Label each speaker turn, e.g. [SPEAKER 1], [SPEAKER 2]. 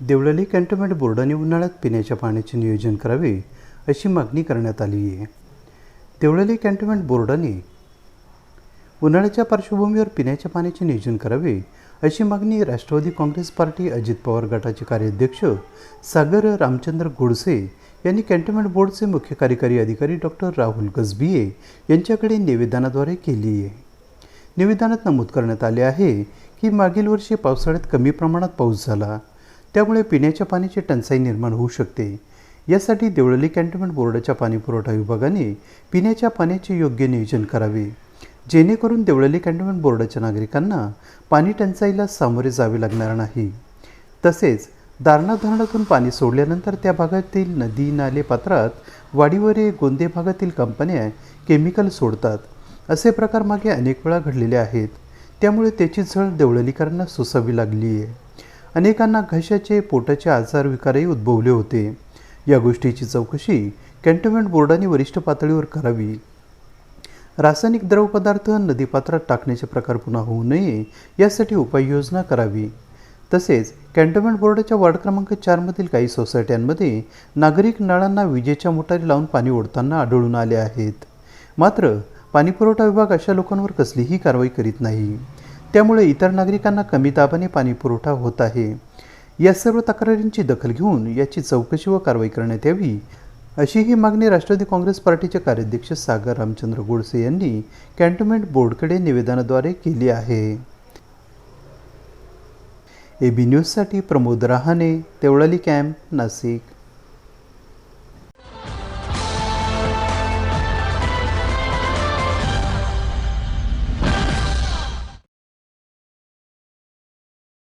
[SPEAKER 1] Deolali cantonment बोर्डाने उन्हाळ्यात पिण्याच्या पाण्याचे नियोजन करावे अशी मागणी करण्यात आली आहे. देवळाली कॅन्टोन्मेंट बोर्डाने उन्हाळ्याच्या पार्श्वभूमीवर पिण्याच्या पाण्याचे नियोजन करावे अशी मागणी राष्ट्रवादी काँग्रेस पार्टी अजित पवार गटाचे कार्याध्यक्ष सागर रामचंद्र गोडसे यांनी कॅन्टोन्मेंट बोर्डचे मुख्य कार्यकारी अधिकारी डॉक्टर राहुल गजबिये यांच्याकडे निवेदनाद्वारे केली आहे. निवेदनात नमूद करण्यात आले आहे की मागील वर्षी पावसाळ्यात कमी प्रमाणात पाऊस झाला. त्यामुळे पिण्याच्या पाण्याची टंचाई निर्माण होऊ शकते. यासाठी देवळली कॅन्टोन्मेंट बोर्डाच्या पाणीपुरवठा विभागाने पिण्याच्या पाण्याचे योग्य नियोजन करावे. जेणेकरून देवळली कॅन्टोन्मेंट बोर्डाच्या नागरिकांना पाणी टंचाईला सामोरे जावे लागणार नाही. तसेच दारणा धरणातून पाणी सोडल्यानंतर त्या भागातील नदी नाले पात्रात वाडीवरे गोंदे भागातील कंपन्या केमिकल सोडतात असे प्रकार मागे अनेक वेळा घडलेले आहेत. त्यामुळे त्याची झळ देवळलीकरांना सोसावी लागली आहे अनेकांना घशाचे पोटाचे आजार विकारही उद्भवले होते. या गोष्टीची चौकशी कॅन्टोन्मेंट बोर्डाने वरिष्ठ पातळीवर करावी. रासायनिक द्रवपदार्थ नदीपात्रात टाकण्याचे प्रकार पुन्हा होऊ नये यासाठी उपाययोजना करावी. तसेच कॅन्टोन्मेंट बोर्डाच्या वार्ड क्रमांक चारमधील काही सोसायट्यांमध्ये नागरिक नळांना विजेच्या मोटारी लावून पाणी ओढताना आढळून आले आहेत. मात्र पाणीपुरवठा विभाग अशा लोकांवर कसलीही कारवाई करीत नाही. त्यामुळे इतर नागरिकांना कमी दाबाने पाणीपुरवठा होत आहे. या सर्व तक्रारींची दखल घेऊन याची चौकशी व कारवाई करण्यात यावी अशी ही मागणी राष्ट्रवादी काँग्रेस पार्टीचे कार्याध्यक्ष सागर रामचंद्र गोडसे यांनी कॅन्टोन्मेंट बोर्डकडे निवेदनाद्वारे केली आहे. ए बी न्यूजसाठी प्रमोद रहाणे तेवळाली कॅम्प नाशिक.